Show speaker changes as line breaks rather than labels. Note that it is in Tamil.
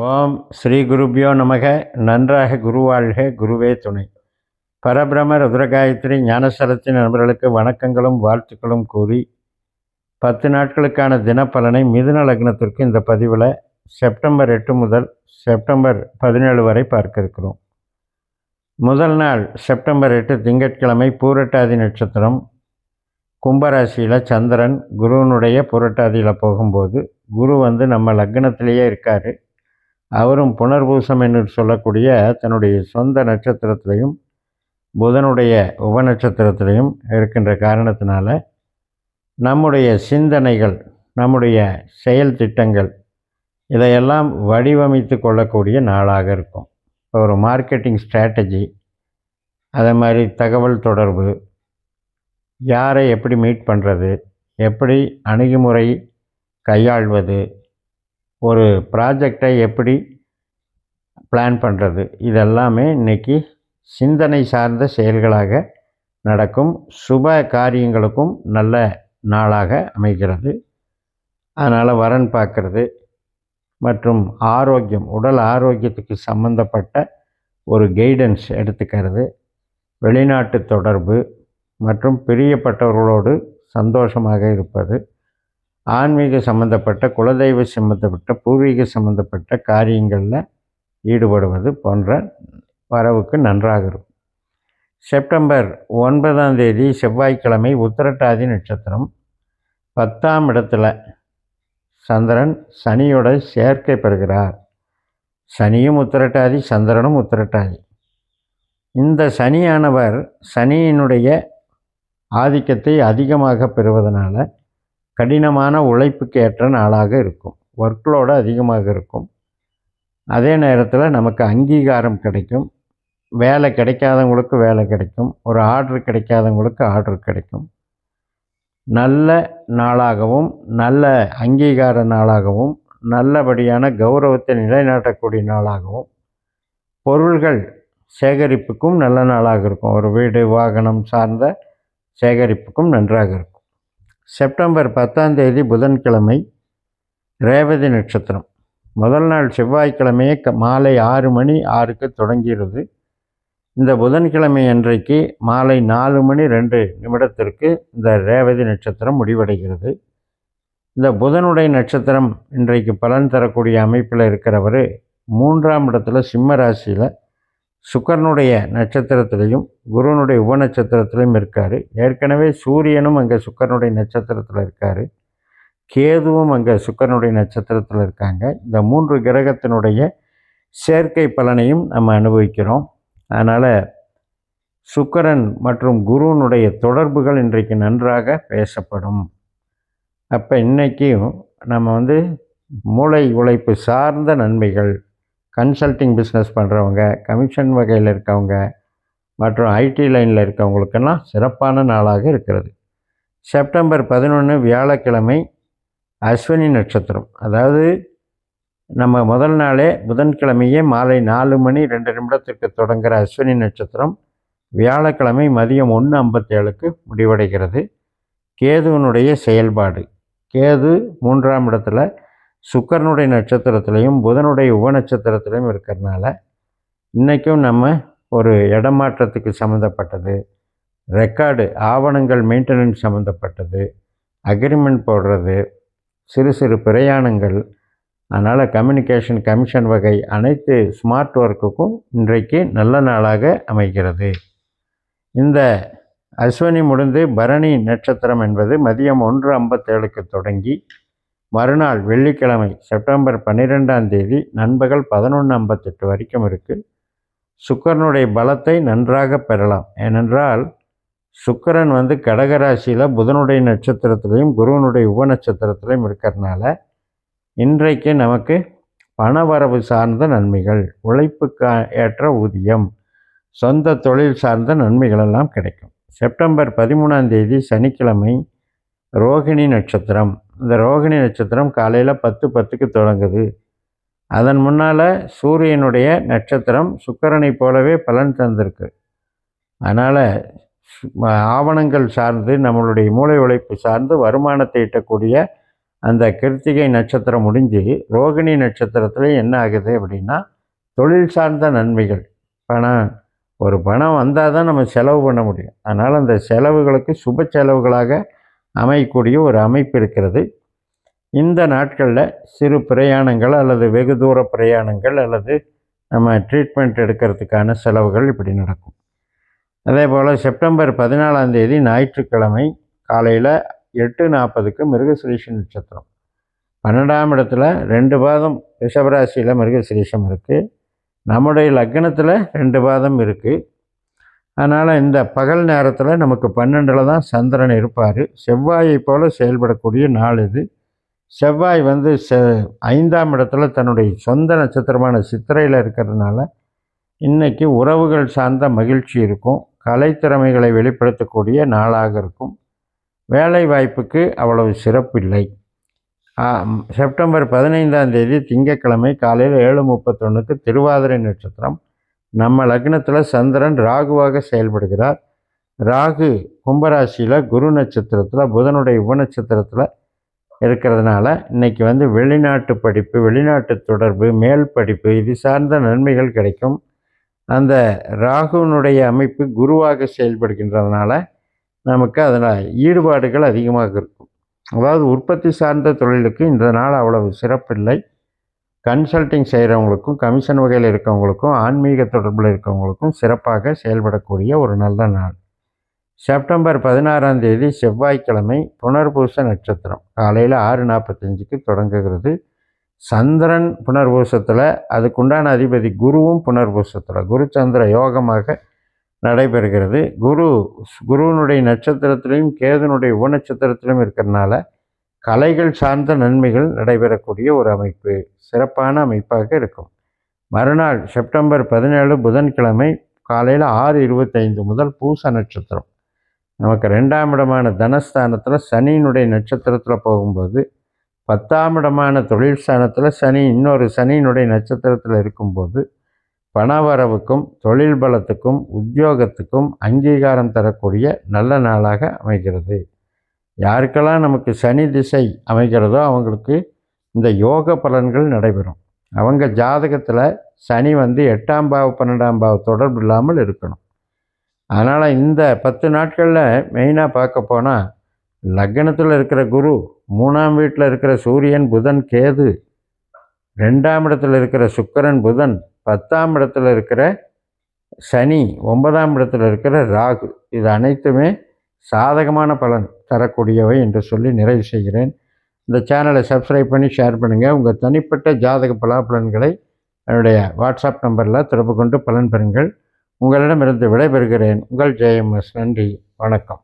ஓம் ஸ்ரீ குருபியோ நமக. நன்றாக குருவாழ்க. குருவே துணை. பரபிரம ருத்ரகாயத்ரி ஞானசலத்தின் நண்பர்களுக்கு வணக்கங்களும் வாழ்த்துக்களும் கூறி பத்து நாட்களுக்கான தினப்பலனை மிதுன லக்னத்திற்கு இந்த பதிவில் செப்டம்பர் எட்டு முதல் செப்டம்பர் பதினேழு வரை பார்க்க இருக்கிறோம் முதல் நாள் செப்டம்பர் எட்டு திங்கட்கிழமை பூரட்டாதி நட்சத்திரம். கும்பராசியில் சந்திரன் குருவனுடைய புரட்டாதியில் போகும்போது குரு வந்து நம்ம லக்னத்திலேயே இருக்கார். அவரும் புனர்பூசம் என்று சொல்லக்கூடிய தன்னுடைய சொந்த நட்சத்திரத்திலையும் புதனுடைய உபநட்சத்திரத்திலையும் இருக்கின்ற காரணத்தினால நம்முடைய சிந்தனைகள் நம்முடைய செயல் திட்டங்கள் இதையெல்லாம் வடிவமைத்து கொள்ளக்கூடிய நாளாக இருக்கும். இப்போ ஒரு மார்க்கெட்டிங் ஸ்ட்ராட்டஜி அதே மாதிரி தகவல் தொடர்பு யாரை எப்படி மீட் பண்ணுறது எப்படி அணுகுமுறை கையாள்வது ஒரு ப்ராஜெக்டை எப்படி பிளான் பண்ணுறது இதெல்லாமே இன்றைக்கி சிந்தனை சார்ந்த செயல்களாக நடக்கும். சுப காரியங்களுக்கும் நல்ல நாளாக அமைகிறது. அதனால் வரன் பார்க்குறது மற்றும் ஆரோக்கியம் உடல் ஆரோக்கியத்துக்கு சம்பந்தப்பட்ட ஒரு கைடன்ஸ் எடுத்துக்கிறது. வெளிநாட்டு தொடர்பு மற்றும் பிரியப்பட்டவர்களோடு சந்தோஷமாக இருப்பது. ஆன்மீக சம்பந்தப்பட்ட குலதெய்வ சம்பந்தப்பட்ட பூர்வீக சம்பந்தப்பட்ட காரியங்களில் ஈடுபடுவது போன்ற வரவுக்கு நன்றாக இருக்கும். செப்டம்பர் ஒன்பதாம் தேதி செவ்வாய்க்கிழமை உத்திரட்டாதி நட்சத்திரம். பத்தாம் இடத்துல சந்திரன் சனியோட சேர்க்கை பெறுகிறார். சனியும் உத்திரட்டாதி சந்திரனும் உத்திரட்டாதி. இந்த சனியானவர் சனியினுடைய ஆதிக்கத்தை அதிகமாக பெறுவதனால கடினமான உழைப்புக்கு ஏற்ற நாளாக இருக்கும். ஒர்க்லோடு அதிகமாக இருக்கும். அதே நேரத்தில் நமக்கு அங்கீகாரம் கிடைக்கும். வேலை கிடைக்காதவங்களுக்கு வேலை கிடைக்கும். ஒரு ஆர்டர் கிடைக்காதவங்களுக்கு ஆர்டர் கிடைக்கும். நல்ல நாளாகவும் நல்ல அங்கீகார நாளாகவும் நல்லபடியான கௌரவத்தை நிலைநாட்டக்கூடிய நாளாகவும் பொருள்கள் சேகரிப்புக்கும் நல்ல நாளாக இருக்கும். ஒரு வீடு வாகனம் சார்ந்த சேகரிப்புக்கும் நன்றாக இருக்கும். செப்டம்பர் பத்தாம் தேதி புதன்கிழமை ரேவதி நட்சத்திரம். முதல் நாள் செவ்வாய்க்கிழமையே க மாலை ஆறு மணி ஆறுக்கு தொடங்கிறது. இந்த புதன்கிழமை அன்றைக்கு மாலை நாலு மணி ரெண்டு நிமிடத்திற்கு இந்த ரேவதி நட்சத்திரம் முடிவடைகிறது. இந்த புதனுடைய நட்சத்திரம் இன்றைக்கு பலன் தரக்கூடிய அமைப்பில் இருக்கிறவர் மூன்றாம் இடத்துல சிம்ம ராசியில் சுக்கரனுடைய நட்சத்திரத்திலையும் குருவனுடைய உப நட்சத்திரத்திலையும் இருக்கார். ஏற்கனவே சூரியனும் அங்கே சுக்கரனுடைய நட்சத்திரத்தில் இருக்கார். கேதுவும் அங்கே சுக்கரனுடைய நட்சத்திரத்தில் இருக்காங்க. இந்த மூன்று கிரகத்தினுடைய சேர்க்கை பலனையும் நம்ம அனுபவிக்கிறோம். அதனால் சுக்கரன் மற்றும் குருவனுடைய தொடர்புகள் இன்றைக்கு நன்றாக பேசப்படும். அப்போ இன்றைக்கும் நம்ம வந்து மூளை உழைப்பு சார்ந்த நன்மைகள் கன்சல்டிங் பிஸ்னஸ் பண்ணுறவங்க கமிஷன் வகையில் இருக்கவங்க மற்றும் ஐடி லைனில் இருக்கவங்களுக்கெல்லாம் சிறப்பான நாளாக இருக்கிறது. செப்டம்பர் பதினொன்று வியாழக்கிழமை அஸ்வினி நட்சத்திரம். அதாவது நம்ம முதல் நாளே புதன்கிழமையே மாலை நாலு மணி ரெண்டு நிமிடத்திற்கு தொடங்குகிற அஸ்வினி நட்சத்திரம் வியாழக்கிழமை மதியம் ஒன்று ஐம்பத்தேழுக்கு முடிவடைகிறது. கேதுவனுடைய செயல்பாடு. கேது மூன்றாம் இடத்துல சுக்கரனுடைய நட்சத்திரத்துலேயும் புதனுடைய உப நட்சத்திரத்திலையும் இருக்கிறதுனால இன்றைக்கும் நம்ம ஒரு இடமாற்றத்துக்கு சம்மந்தப்பட்டது ரெக்கார்டு ஆவணங்கள் மெயின்டெனன்ஸ் சம்மந்தப்பட்டது அக்ரிமெண்ட் போடுறது சிறு சிறு பிரயாணங்கள் அதனால் கம்யூனிகேஷன் கமிஷன் வகை அனைத்து ஸ்மார்ட் ஒர்க்குக்கும் இன்றைக்கு நல்ல நாளாக அமைகிறது. இந்த அஸ்வினி முடிந்து பரணி நட்சத்திரம் என்பது மதியம் ஒன்று ஐம்பத்தேழுக்கு தொடங்கி மறுநாள் வெள்ளிக்கிழமை செப்டம்பர் பன்னிரெண்டாம் தேதி நண்பகல் பதினொன்று ஐம்பத்தெட்டு வரைக்கும் இருக்குது சுக்கரனுடைய பலத்தை நன்றாக பெறலாம். ஏனென்றால் சுக்கரன் வந்து கடகராசியில் புதனுடைய நட்சத்திரத்திலையும் குருவனுடைய உப நட்சத்திரத்திலையும் இருக்கிறதுனால இன்றைக்கு நமக்கு பணவரவு சார்ந்த நன்மைகள் உழைப்புக்கு ஏற்ற ஊதியம் சொந்த தொழில் சார்ந்த நன்மைகள் எல்லாம் கிடைக்கும். செப்டம்பர் பதிமூணாம் தேதி சனிக்கிழமை ரோகிணி நட்சத்திரம். இந்த ரோகிணி நட்சத்திரம் காலையில் பத்து பத்துக்கு தொடங்குது. அதன் முன்னால் சூரியனுடைய நட்சத்திரம் சுக்கரனை போலவே பலன் தந்திருக்கு. அதனால் ஆவணங்கள் சார்ந்து நம்மளுடைய மூளை உழைப்பு சார்ந்து வருமானத்தை ஈட்டக்கூடிய அந்த கிருத்திகை நட்சத்திரம் முடிஞ்சு ரோகிணி நட்சத்திரத்தில் என்ன ஆகுது அப்படின்னா தொழில் சார்ந்த நன்மைகள். பணம் ஒரு பணம் வந்தால் தான் நம்ம செலவு பண்ண முடியும். அதனால் அந்த செலவுகளுக்கு சுப செலவுகளாக அமையக்கூடிய ஒரு அமைப்பு இருக்கிறது. இந்த நாட்களில் சிறு பிரயாணங்கள் அல்லது வெகு தூர பிரயாணங்கள் அல்லது நம்ம ட்ரீட்மெண்ட் எடுக்கிறதுக்கான செலவுகள் இப்படி நடக்கும். அதே போல் செப்டம்பர் பதினாலாம் தேதி ஞாயிற்றுக்கிழமை காலையில் எட்டு நாற்பதுக்கு மிருகசுரீஷ நட்சத்திரம். பன்னெண்டாம் இடத்துல ரெண்டு பாதம் ரிஷபராசியில் மிருகசுரீஷம் இருக்குது நம்முடைய லக்னத்தில் ரெண்டு பாதம் இருக்குது அதனால் இந்த பகல் நேரத்தில் நமக்கு பன்னெண்டில் தான் சந்திரன் இருப்பார். செவ்வாயை போல் செயல்படக்கூடிய நாள் இது. செவ்வாய் வந்து செ ஐந்தாம் இடத்துல தன்னுடைய சொந்த நட்சத்திரமான சித்திரையில் இருக்கிறதுனால இன்றைக்கி உறவுகள் சார்ந்த மகிழ்ச்சி இருக்கும். கலைத்திறமைகளை வெளிப்படுத்தக்கூடிய நாளாக இருக்கும். வேலை வாய்ப்புக்கு அவ்வளவு சிறப்பில்லை செப்டம்பர் பதினைந்தாம் தேதி திங்கட்கிழமை காலையில் ஏழு முப்பத்தொன்றுக்கு திருவாதிரை நட்சத்திரம். நம்ம லக்னத்தில் சந்திரன் ராகுவாக செயல்படுகிறார். ராகு கும்பராசியில் குரு நட்சத்திரத்தில் புதனுடைய உபநட்சத்திரத்தில் இருக்கிறதுனால இன்றைக்கி வந்து வெளிநாட்டு படிப்பு வெளிநாட்டு தொடர்பு மேல் படிப்பு இது சார்ந்த நன்மைகள் கிடைக்கும். அந்த ராகுனுடைய அமைப்பு குருவாக செயல்படுகின்றதுனால நமக்கு அதில் ஈடுபாடுகள் அதிகமாக இருக்கும். அதாவது உற்பத்தி சார்ந்த தொழிலுக்கு இந்த நாள் அவ்வளவு சிறப்பில்லை. கன்சல்டிங் செய்கிறவங்களுக்கும் கமிஷன் வகையில் இருக்கவங்களுக்கும் ஆன்மீக தொடர்பில் இருக்கவங்களுக்கும் சிறப்பாக செயல்படக்கூடிய ஒரு நல்ல நாள். செப்டம்பர் பதினாறாம் தேதி செவ்வாய்க்கிழமை புனர்பூச நட்சத்திரம். காலையில் ஆறு நாற்பத்தஞ்சுக்கு தொடங்குகிறது. சந்திரன் புனர்பூசத்தில் அதுக்குண்டான அதிபதி குருவும் புனர்பூசத்தில். குரு சந்திர யோகமாக நடைபெறுகிறது. குரு குருவனுடைய நட்சத்திரத்திலையும் கேதுனுடைய உபநட்சத்திரத்திலும் இருக்கிறதுனால கலைகள் சார்ந்த நன்மைகள் நடைபெறக்கூடிய ஒரு அமைப்பு சிறப்பான அமைப்பாக இருக்கும். மறுநாள் செப்டம்பர் பதினேழு புதன்கிழமை காலையில் ஆறு இருபத்தைந்து முதல் பூச நட்சத்திரம். நமக்கு ரெண்டாம் இடமான தனஸ்தானத்தில் சனியினுடைய நட்சத்திரத்தில் போகும்போது பத்தாம் இடமான தொழில் ஸ்தானத்தில் சனி இன்னொரு சனியினுடைய நட்சத்திரத்தில் இருக்கும்போது பணவரவுக்கும் தொழில் பலத்துக்கும் உத்தியோகத்துக்கும் அங்கீகாரம் தரக்கூடிய நல்ல நாளாக அமைகிறது. யாருக்கெல்லாம் நமக்கு சனி திசை அமைகிறதோ அவங்களுக்கு இந்த யோக பலன்கள் நடைபெறும். அவங்க ஜாதகத்தில் சனி வந்து எட்டாம் பாவ பன்னெண்டாம் பாவ தொடர்பு இல்லாமல் இருக்கணும். அதனால் இந்த பத்து நாட்களில் மெயினாக பார்க்க போனால் லக்னத்தில் இருக்கிற குரு மூணாம் வீட்டில் இருக்கிற சூரியன் புதன் கேது ரெண்டாம் இடத்துல இருக்கிற சுக்கரன் புதன் பத்தாம் இடத்துல இருக்கிற சனி ஒன்பதாம் இடத்துல இருக்கிற ராகு. இது அனைத்துமே சாதகமான பலன். தரக்கூடியவை என்று சொல்லி நிறைவு செய்கிறேன். இந்த சேனலை சப்ஸ்கிரைப் பண்ணி ஷேர் பண்ணுங்கள் உங்கள் தனிப்பட்ட ஜாதக பலாபலன்களை என்னுடைய வாட்ஸ்அப் நம்பரில் தொடர்பு கொண்டு பலன் பெறுங்கள். உங்களிடமிருந்து விடைபெறுகிறேன். உங்கள் ஜெயம்எஸ். நன்றி. வணக்கம்.